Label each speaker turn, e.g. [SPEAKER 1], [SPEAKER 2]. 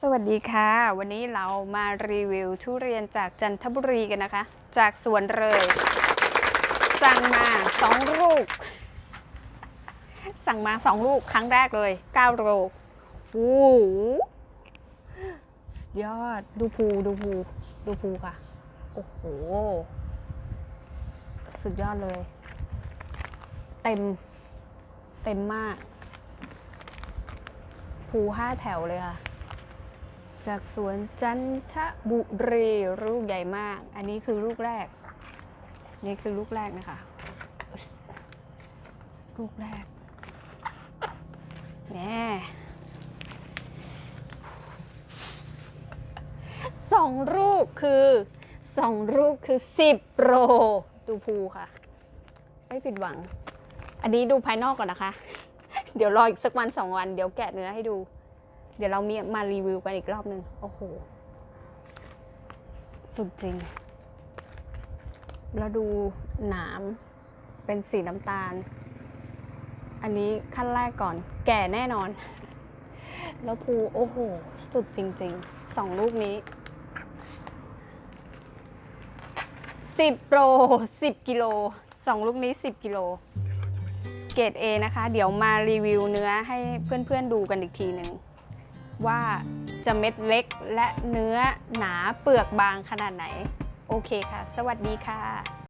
[SPEAKER 1] สวัสดีค่ะ วันนี้เรามารีวิวทุเรียนจากจันทบุรีกันนะคะ จากสวนเลย สั่งมาสองลูก สั่งมาสองลูกครั้งแรกเลย9โลโอ้โหสุดยอดดูภูดูภูดูภูค่ะ โอ้โห สุดยอดเลย เต็ม เต็มมาก ภูห้าแถวเลยค่ะ จากสวนจันทบุรีลูกใหญ่มาก อันนี้คือลูกแรก นี่คือลูกแรกนะคะ ลูกแรกแน่สองลูกคือสองลูกคือสิบโปรดูภูค่ะ ไม่ผิดหวัง อันนี้ดูภายนอกก่อนนะคะ เดี๋ยวรออีกสักวันสองวัน เดี๋ยวแกะเนื้อให้ดู เดี๋ยวเรามีมารีวิวกันอีกรอบหนึ่งโอ้โห สุดจริงแล้วดูหนาม เป็นสีน้ำตาล อันนี้ขั้นแรกก่อน แก่แน่นอน แล้วภูโอ้โห สุดจริงๆสองลูกนี้10โปร10กิโลสองลูกนี้10กิโลเกรด A นะคะ เดี๋ยวมารีวิวเนื้อให้เพื่อนๆดูกันอีกทีหนึ่ง ว่าจะเม็ดเล็กและเนื้อหนาเปลือกบางขนาดไหน โอเคค่ะ สวัสดีค่ะ